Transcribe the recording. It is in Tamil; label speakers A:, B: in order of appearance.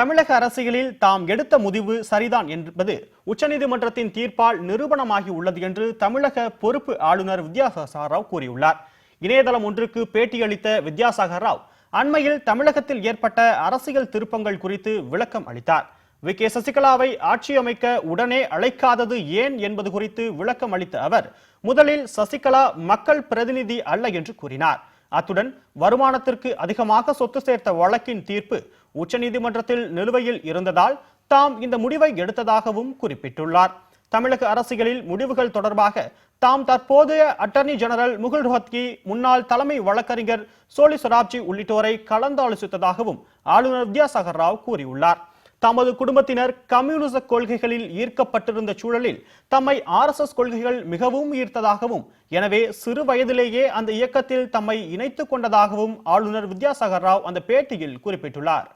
A: தமிழக அரசியலில் தாம் எடுத்த முடிவு சரிதான் என்பது உச்சநீதிமன்றத்தின் தீர்ப்பால் நிரூபணமாகி உள்ளது என்று தமிழக பொறுப்பு ஆளுநர் வித்யாசாகர் ராவ் கூறியுள்ளார். இணையதளம் ஒன்றுக்கு பேட்டியளித்த வித்யாசாகர் ராவ் அண்மையில் தமிழகத்தில் ஏற்பட்ட அரசியல் திருப்பங்கள் குறித்து விளக்கம் அளித்தார். வி. கே. சசிகலாவை ஆட்சி அமைக்க உடனே அழைக்காதது ஏன் என்பது குறித்து விளக்கம் அளித்த அவர் முதலில் சசிகலா மக்கள் பிரதிநிதி அல்ல என்று கூறினார். அத்துடன் வருமானத்திற்கு அதிகமாக சொத்து சேர்த்த வழக்கின் தீர்ப்பு உச்சநீதிமன்றத்தில் நிலுவையில் இருந்ததால் தாம் இந்த முடிவை எடுத்ததாகவும் குறிப்பிட்டுள்ளார். தமிழக அரசியலில் முடிவுகள் தொடர்பாக தாம் தற்போதைய அட்டர்னி ஜெனரல் முகுல் ரோஹத்கி முன்னாள் தலைமை வழக்கறிஞர் சோலி சொராப்ஜி உள்ளிட்டோரை கலந்தாலோசித்ததாகவும் ஆளுநர் வித்யாசாகர் ராவ் கூறியுள்ளார். தமது குடும்பத்தினர் கம்யூனிச கொள்கைகளில் ஈர்க்கப்பட்டிருந்த சூழலில் தம்மை ஆர்எஸ்எஸ் கொள்கைகள் மிகவும் ஈர்த்ததாகவும் எனவே சிறு வயதிலேயே அந்த இயக்கத்தில் தம்மை இணைத்துக் கொண்டதாகவும் ஆளுநர் வித்யாசாகர் ராவ் அந்த பேட்டியில் குறிப்பிட்டுள்ளார்.